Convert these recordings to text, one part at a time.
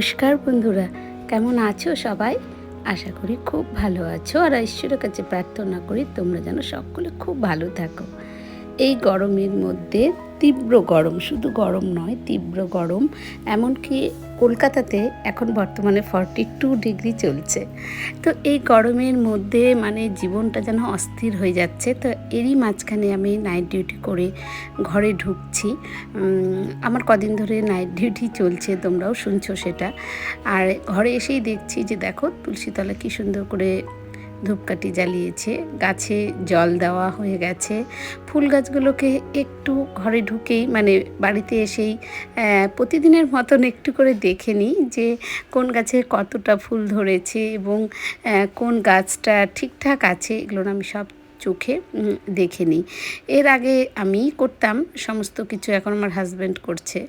নমস্কার বন্ধুরা, কেমন আছো সবাই? আশা করি খুব ভালো আছো আর ঈশ্বরের কাছে প্রার্থনা করি তোমরা যেন সকলে খুব ভালো থাকো। এই গরমের মধ্যে তীব্র গরম, শুধু গরম নয়, তীব্র গরম। এমনকি কলকাতাতে এখন বর্তমানে ফর্টি টু ডিগ্রি চলছে। তো এই গরমের মধ্যে মানে জীবনটা যেন অস্থির হয়ে যাচ্ছে। তো এরই মাঝখানে আমি নাইট ডিউটি করে ঘরে ঢুকছি। আমার কদিন ধরে নাইট ডিউটি চলছে, তোমরাও শুনছো সেটা। আর ঘরে এসেই দেখছি যে দেখো তুলসীতলা কি সুন্দর করে ধূপকাঠি জ্বালিয়েছে, গাছে জল দেওয়া হয়ে গেছে। ফুল গাছগুলোকে একটু ঘরে ঢুকেই মানে বাড়িতে এসেই প্রতিদিনের মতন একটু করে দেখে নিই যে কোন গাছে কতটা ফুল ধরেছে এবং কোন গাছটা ঠিকঠাক আছে, এগুলো আমি সব চোখে দেখে নিই। এর আগে আমি করতাম, সমস্ত কিছু এখন আমার হাজব্যান্ড করছে।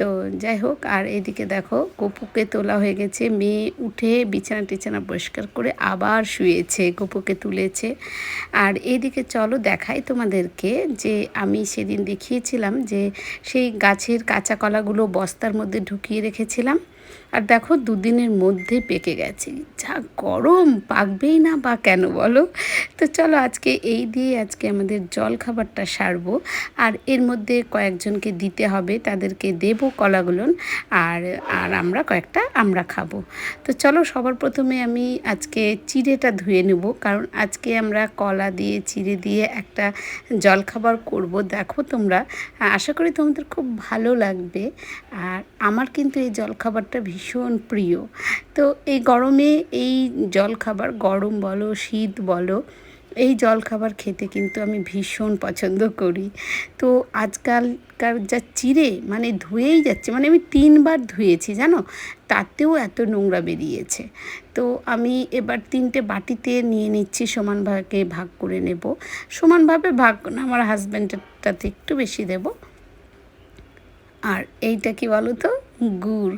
তো যাই হোক, আর এদিকে দেখো কপুকে তোলা হয়ে গেছে। মেয়ে উঠে বিছানা টিছানা পরিষ্কার করে আবার শুয়েছে কপুকে তুলেছে। আর এদিকে চলো দেখাই তোমাদেরকে যে আমি সেদিন দেখিয়েছিলাম যে সেই গাছের কাঁচা কলাগুলো বস্তার মধ্যে ঢুকিয়ে রেখেছিলাম। আর দেখো দুদিনের মধ্যে পেকে গেছে। যা গরম, পাকবেই না বা কেন বলো? তো চলো আজকে এই দিয়ে আজকে আমাদের জল খাবারটা সারবো। আর এর মধ্যে কয়েকজনকে দিতে হবে, তাদেরকে দেবো কলাগুলো আর আর আমরা কয়েকটা আমরা খাব। তো চলো সবার প্রথমে আমি আজকে চিড়েটা ধুয়ে নেব, কারণ আজকে আমরা কলা দিয়ে, চিড়ে দিয়ে একটা জলখাবার করব। দেখো তোমরা, আশা করি তোমাদের খুব ভালো লাগবে। আর আমার কিন্তু এই জলখাবারটা ভীষণ প্রিয়। তো এই গরমে এই জলখাবার গরম বলো, শীত বলো, এই জলখাবার খেতে কিন্তু আমি ভীষণ পছন্দ করি। তো আজকালকার যা চিড়ে মানে ধুয়েই যাচ্ছে মানে আমি তিনবার ধুয়েছি, জানো? তাতেও এত নোংরা বেরিয়েছে। তো আমি এবার তিনটে বাটিতে নিয়ে নিচ্ছি সমানভাবে ভাগ করে নেব। সমানভাবে ভাগ আমার হাজব্যান্ডেরটাতে একটু বেশি দেবো। আর এইটা কি বলো তো? গুড়।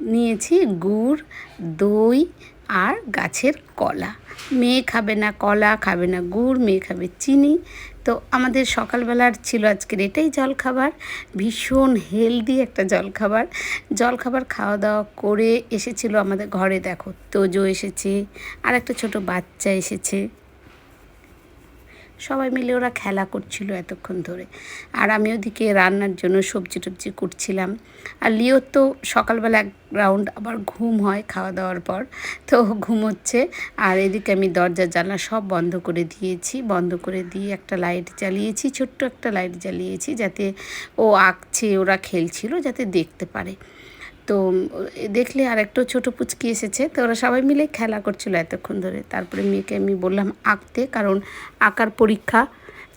নিয়েছি গুড়, দই আর গাছের কলা। মেয়ে খাবে না কলা, খাবে না গুড়, মেয়ে খাবে চিনি। তো আমাদের সকালবেলার ছিল আজকের এটাই জলখাবার। ভীষণ হেলদি একটা জলখাবার। জলখাবার খাওয়া দাওয়া করে এসেছিল আমাদের ঘরে, দেখো, তোজো এসেছে আর একটা ছোট বাচ্চা এসেছে। সবাই মিলে ওরা খেলা করছিল এতক্ষণ ধরে। আর আমি ওদিকে রান্নার জন্য সবজি টবজি করছিলাম। আর লিওর তো সকালবেলা এক রাউন্ড আবার ঘুম হয় খাওয়া দাওয়ার পর। তো ঘুমোচ্ছে। আর এদিকে আমি দরজা জানলা সব বন্ধ করে দিয়েছি। বন্ধ করে দিয়ে একটা লাইট জ্বালিয়েছি, ছোট্ট একটা লাইট জ্বালিয়েছি যাতে ও আঁকছে, ওরা খেলছিল যাতে দেখতে পারে। তো দেখলে আর একটু ছোটো পুচকি এসেছে, তো ওরা সবাই মিলে খেলা করছিল এতক্ষণ ধরে। তারপরে মেয়েকে আমি বললাম আঁকতে, কারণ আঁকার পরীক্ষা।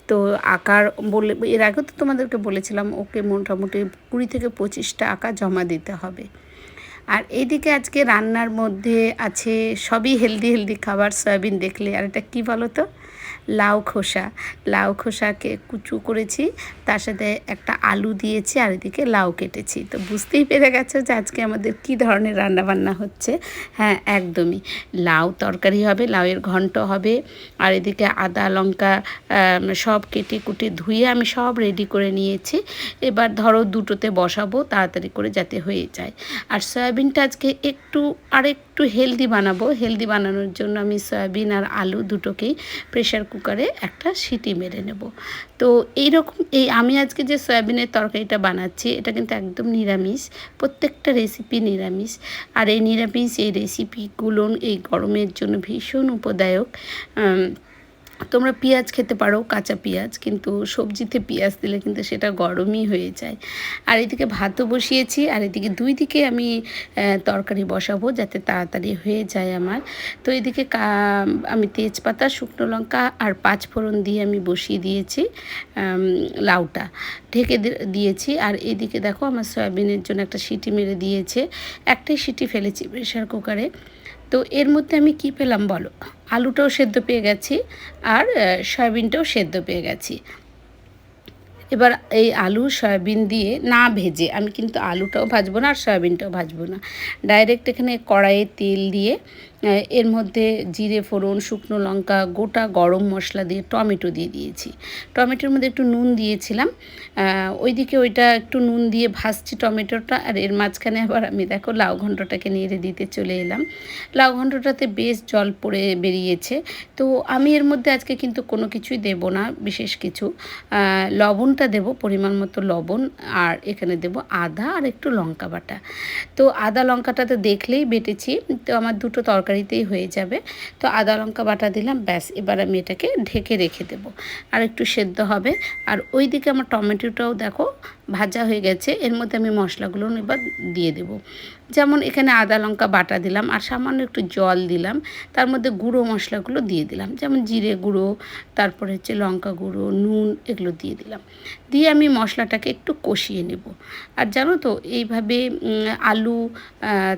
তো আঁকার বলে, এর আগেও তো তোমাদেরকে বলেছিলাম, ওকে মোটামুটি কুড়ি থেকে পঁচিশটা আঁকা জমা দিতে হবে। আর এইদিকে আজকে রান্নার মধ্যে আছে সবই হেলদি হেলদি খাবার, সয়াবিন দেখলে। আর এটা কী বলো তো লাউ খোসা। লাউ খোসাকে কুচু করেছি, তার সাথে একটা আলু দিয়েছি আর এদিকে লাউ কেটেছি। তো বুঝতেই পেরে গেছো যে আজকে আমাদের কী ধরনের রান্না বান্না হচ্ছে? হ্যাঁ একদমই। লাউ তরকারি হবে, লাউয়ের ঘন্ট হবে, আর এদিকে আদা, লঙ্কা সব কেটে কুটে ধুয়ে আমি সব রেডি করে নিয়েছি। এবার ধরো দুটোতে বসাবো, তাড়াতাড়ি করে যাতে হয়ে যায়। আর সয়াবিনটা আজকে একটু আর একটু হেলদি বানাবো। হেলদি বানানোর জন্য আমি সয়াবিন আর আলু দুটোকেই প্রেশার কুকারে একটা সিটি মেরে নেব। তো এইরকম এই আমি আজকে যে সয়াবিনের তরকারিটা বানাচ্ছি, এটা কিন্তু একদম নিরামিষ, প্রত্যেকটা রেসিপি নিরামিষ। আর এই নিরামিষ এই রেসিপিগুলো এই গরমের জন্য ভীষণ উপদায়ক। তোমরা পেঁয়াজ খেতে পারো, কাঁচা পেঁয়াজ, কিন্তু সবজিতে পেঁয়াজ দিলে কিন্তু সেটা গরমই হয়ে যায়। আর এদিকে ভাতও বসিয়েছি, আর এদিকে দুই দিকে আমি তরকারি বসাবো যাতে তাড়াতাড়ি হয়ে যায় আমার। তো এদিকে আমি তেজপাতা, শুকনো লঙ্কা আর পাঁচ ফোড়ন দিয়ে আমি বসিয়ে দিয়েছি লাউটা। ঢেকে দিয়েছি, আর এদিকে দেখো আমার সয়াবিনের জন্য একটা সিটি মেরে দিয়েছে। একটাই সিটি ফেলেছি প্রেশার কুকারে। তো এর মধ্যে আমি কি পেলাম বলো? আলুটাও সেদ্ধ পেয়ে গেছি আর সয়াবিনটাও সেদ্ধ পেয়ে গেছি। এবার এই আলু, সয়াবিন দিয়ে না ভেজে, আমি কিন্তু আলুটাও ভাজবো না আর সয়াবিনটাও ভাজবো না। ডাইরেক্ট এখানে কড়াইয়ে তেল দিয়ে এর মধ্যে জিরে, ফোড়ন, শুকনো লঙ্কা, গোটা গরম মশলা দিয়ে টমেটো দিয়ে দিয়েছি। টমেটোর মধ্যে একটু নুন দিয়েছিলাম। ওইদিকে ওইটা একটু নুন দিয়ে ভাজছি টমেটোটা আর এর মাঝখানে আবার আমি দেখো লাউ ঘন্টটাকে নেড়ে দিতে চলে এলাম। লাউ ঘন্টটাতে বেশ জল পড়ে বেরিয়েছে। তো আমি এর মধ্যে আজকে কিন্তু কোনো কিছুই দেব না, বিশেষ কিছু। লবণটা দেব, পরিমাণ মতো লবণ, আর এখানে দেব আদা আর একটু লঙ্কা বাটা। তো আদা লঙ্কাটা তো দেখলেই বেটেছি। তো আমার দুটো তরকারিতেই হয়ে যাবে। তো আদা লঙ্কা বাটা দিলাম, ব্যাস, এবার আমি এটাকে ঢেকে রেখে দেব। আর একটু সেদ্ধ হবে। আর ওই দিকে আমার টমেটোটাও দেখো ভাজা হয়ে গেছে, এর মধ্যে আমি মশলাগুলো এবার দিয়ে দেব। যেমন এখানে আদা লঙ্কা বাটা দিলাম, আর সামান্য একটু জল দিলাম, তার মধ্যে গুঁড়ো মশলাগুলো দিয়ে দিলাম। যেমন জিরে গুঁড়ো, তারপরে হচ্ছে লঙ্কা গুঁড়ো, নুন, এগুলো দিয়ে দিলাম। দিয়ে আমি মশলাটাকে একটু কষিয়ে নেব। আর জানো তো, এইভাবে আলু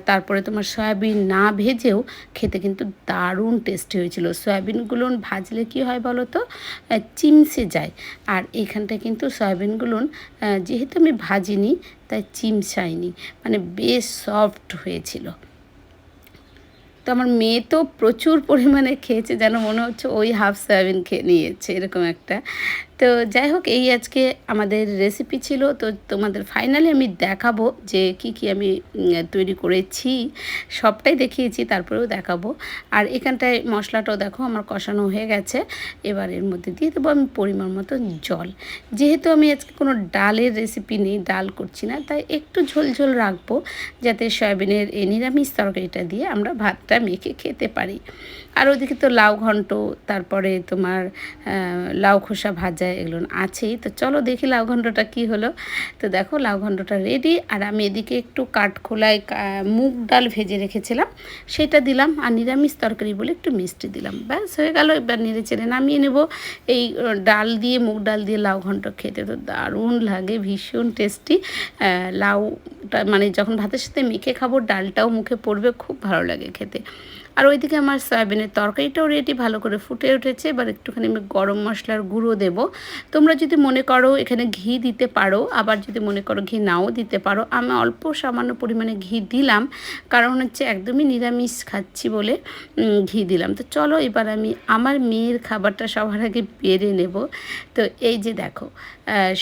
তারপরে তোমার সয়াবিন না ভেজেও খেতে কিন্তু দারুণ টেস্টি হয়েছিল। সয়াবিনগুলো ভাজলে কি হয় বলো তো চিমসে যায়। আর এইখানটায় কিন্তু সয়াবিনগুলো যেহেতু আমি ভাজিনি, তাই চিমসায়নি মানে বেশ সফট হয়েছিল। তো আমার মেয়ে তো প্রচুর পরিমাণে খেয়েছে, যেন মনে হচ্ছে ওই হাফ সয়াবিন খেয়ে নিয়েছে, এরকম একটা। তো যাই হোক, এই আজকে আমাদের রেসিপি ছিল। তো তোমাদের ফাইনালি আমি দেখাবো যে কি কি আমি তৈরি করেছি। সবটাই দেখিয়েছি, তারপরেও দেখাবো। আর এখানটায় মশলাটাও দেখো, আমার কষানো হয়ে গেছে। এবার এর মধ্যে দিয়ে দেবো আমি পরিমাণ মতো জল। যেহেতু আমি আজকে কোনো ডালের রেসিপি নেই, ডাল করছি না, তাই একটু ঝোল ঝোল রাখব, যাতে সয়াবিনের এই নিরামিষ তরকারিটা দিয়ে আমরা ভাতটা মেখে খেতে পারি। আর ওদিকে তো লাউ ঘন্ট, তারপরে তোমার লাউ খোসা ভাজা এগুলো আছেই। তো চলো দেখি লাউ ঘন্টটা কী হলো। তো দেখো লাউ ঘন্টটা রেডি আর আমি এদিকে একটু কাঠখোলায় কা- মুগ ডাল ভেজে রেখেছিলাম। সেটা দিলাম আর নিরামিষ তরকারি বলে একটু মিষ্টি দিলাম। ব্যাস, হয়ে গেল, এবার নেড়ে চেড়ে নামিয়ে নেব। এই ডাল দিয়ে, মুগ ডাল দিয়ে লাউ ঘন্ট খেতে তো দারুণ লাগে, ভীষণ টেস্টি লাউটা মানে যখন ভাতের সাথে মেখে খাব, ডালটাও মুখে পড়বে, খুব ভালো লাগে খেতে। আর ওইদিকে আমার সয়াবিনের তরকারিটাও রেডি ভালো করে ফুটে উঠেছে। এবার একটুখানি আমি গরম মশলার গুঁড়ো দেব। তোমরা যদি মনে করো এখানে ঘি দিতে পারো, আবার যদি মনে করো ঘি নাও দিতে পারো, আমি অল্প সামান্য পরিমাণে ঘি দিলাম। কারণ হচ্ছে একদমই নিরামিষ খাচ্ছি বলে ঘি দিলাম। তো চলো এবার আমি আমার মেয়ের খাবারটা সবার আগে বেড়ে নেব। তো এই যে দেখো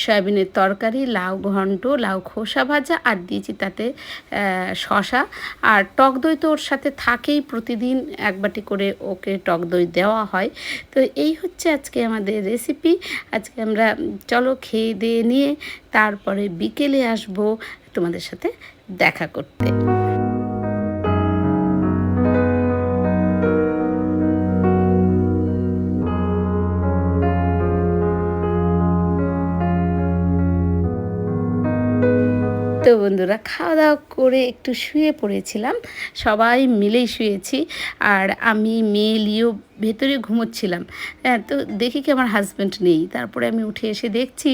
সয়াবিনের তরকারি, লাউ ঘন্ট, লাউ খোসা ভাজা আর দিয়েছি তাতে শশা আর টক দই তো ওর সাথে থাকেই প্রতিদিন, এক বাটি করে ওকে টক দই দেওয়া হয়। তো এই হচ্ছে আজকে আমাদের রেসিপি আজকে আমরা, চলো খেয়ে দিয়ে নিয়ে তারপরে বিকেলে আসব তোমাদের সাথে দেখা করতে। তো বন্ধুরা, খাওয়া দাওয়া করে একটু শুয়ে পড়েছিলাম। সবাই মিলেই শুয়েছি। আর আমি, মেয়ে লিও ভেতরে ঘুমোচ্ছিলাম। হ্যাঁ তো দেখি কি আমার হাজব্যান্ড নেই। তারপরে আমি উঠে এসে দেখছি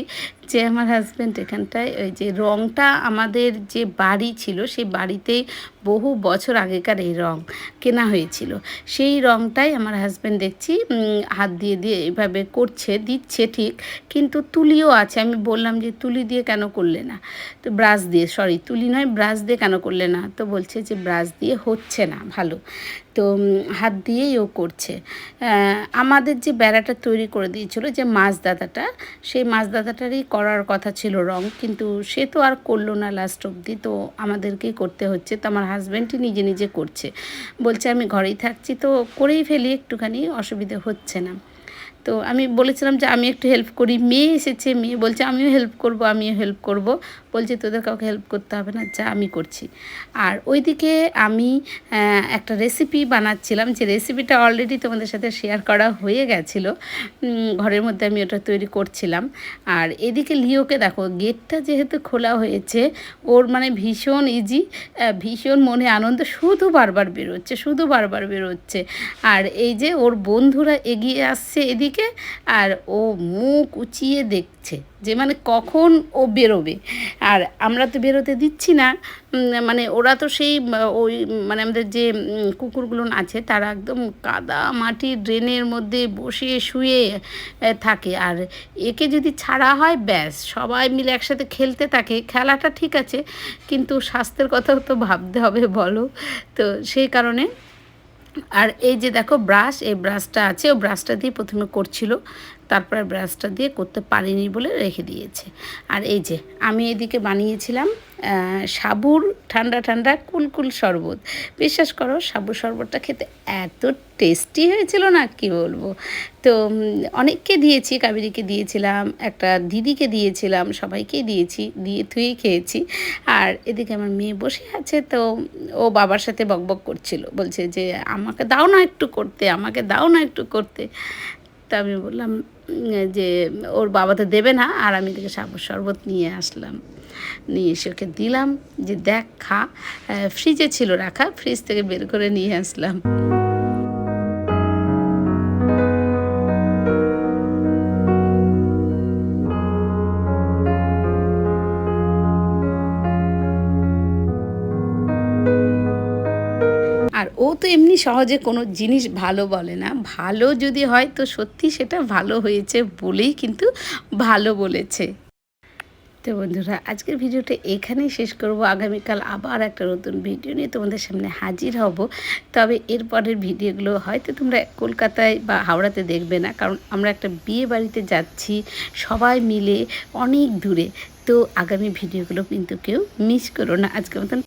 যে আমার হাজব্যান্ড এখানটায় ওই যে রঙটা আমাদের যে বাড়ি ছিল, সেই বাড়িতেই বহু বছর আগেকার এই রং কেনা হয়েছিল। সেই রংটাই আমার হাজব্যান্ড দেখছি হাত দিয়ে দিয়ে এভাবে করছে, দিচ্ছে ঠিক, কিন্তু তুলিও আছে। আমি বললাম যে তুলি দিয়ে কেন করলে না? তো ব্রাশ দিয়ে সরি তুলি নয় ব্রাশ দিয়ে কেন করলে না? তো বলছে যে ব্রাশ দিয়ে হচ্ছে না, ভালো। তো হাত দিয়েই ও করছে। আমাদের যে বেড়াটা তৈরি করে দিয়েছিল যে মাছ দাদাটা, সেই মাছ দাদাটারই করার কথা ছিল রং, কিন্তু সে তো আর করল না লাস্ট অবধি, তো আমাদেরকেই করতে হচ্ছে। তো আমার হাজব্যান্ডই নিজে নিজে করছে। বলছে, আমি ঘরেই থাকছি, তো করেই ফেলি, একটুখানি অসুবিধে হচ্ছে না। তো আমি বলেছিলাম যে, আমি একটু হেল্প করি। মেয়ে এসেছে, মেয়ে বলছে, আমিও হেল্প করব, আমিও হেল্প করব। বলছে, তোদের কাউকে হেল্প করতে হবে না, যা আমি করছি। আর ওইদিকে আমি একটা রেসিপি বানাচ্ছিলাম, যে রেসিপিটা অলরেডি তোমাদের সাথে শেয়ার করা হয়ে গেছিল। ঘরের মধ্যে আমি ওটা তৈরি করছিলাম। আর এদিকে লিওকে দেখো, গেটটা যেহেতু খোলা হয়েছে, ওর মানে ভীষণ ইজি ভীষণ মনে আনন্দ, শুধু বারবার বেরোচ্ছে, শুধু বারবার বেরোচ্ছে। আর এই যে ওর বন্ধুরা এগিয়ে আসছে এদিকে, আর ও মুখ উঁচিয়ে দেখছে। যে মানে কখন ও বেরোবে। আর আমরা তো বেরোতে দিচ্ছি না মানে ওরা তো সেই ওই মানে আমাদের যে কুকুরগুলো আছে, তারা একদম কাদা মাটি ড্রেনের মধ্যে বসে শুয়ে থাকে। আর একে যদি ছাড়া হয়, ব্যাস, সবাই মিলে একসাথে খেলতে থাকে, খেলাটা ঠিক আছে, কিন্তু স্বাস্থ্যের কথাও তো ভাবতে হবে, বলো। তো সেই কারণে, আর এই যে দেখো ব্রাশ, এই ব্রাশটা আছে, ও ব্রাশটা দিয়ে প্রথমে করছিল। তারপরে ব্রাশটা দিয়ে করতে পারিনি বলে রেখে দিয়েছে। আর এই যে, আমি এদিকে বানিয়েছিলাম সাবুর ঠান্ডা ঠান্ডা কুলকুল শরবত। বিশ্বাস করো, সাবুর শরবতটা খেতে এত টেস্টি হয়েছিল না, কি বলব? তো অনেককে দিয়েছি, কাবেরিকে দিয়েছিলাম, একটা দিদিকে দিয়েছিলাম, সবাইকেই দিয়েছি, দিয়ে থুয়েই খেয়েছি। আর এদিকে আমার মেয়ে বসে আছে, তো ও বাবার সাথে বকবক করছিল। বলছে যে, আমাকে দাও না একটু করতে, আমাকে দাও না একটু করতে। তা আমি বললাম যে ওর বাবা তো দেবে না, আর আমি থেকে সাবর শরবত নিয়ে আসলাম। নিয়ে এসে ওকে দিলাম, যে দেখ খা। ফ্রিজে ছিল রাখা ফ্রিজ থেকে বের করে নিয়ে আসলাম। তো এমনি সহজে কোনো জিনিস ভালো বলে না। ভালো যদি হয় তো সত্যি সেটা ভালো হয়েছে বলেই কিন্তু ভালো বলেছে। তো বন্ধুরা, আজকের ভিডিওটা এখানেই শেষ করব। আগামীকাল আবার একটা নতুন ভিডিও নিয়ে তোমাদের সামনে হাজির হব। তবে এরপরের ভিডিওগুলো হয়তো তোমরা কলকাতায় বা হাওড়াতে দেখবে না, কারণ আমরা একটা বিয়ে বাড়িতে যাচ্ছি সবাই মিলে অনেক দূরে। তো আগামী ভিডিওগুলো কিন্তু কেউ মিস করো না। আজকের মতন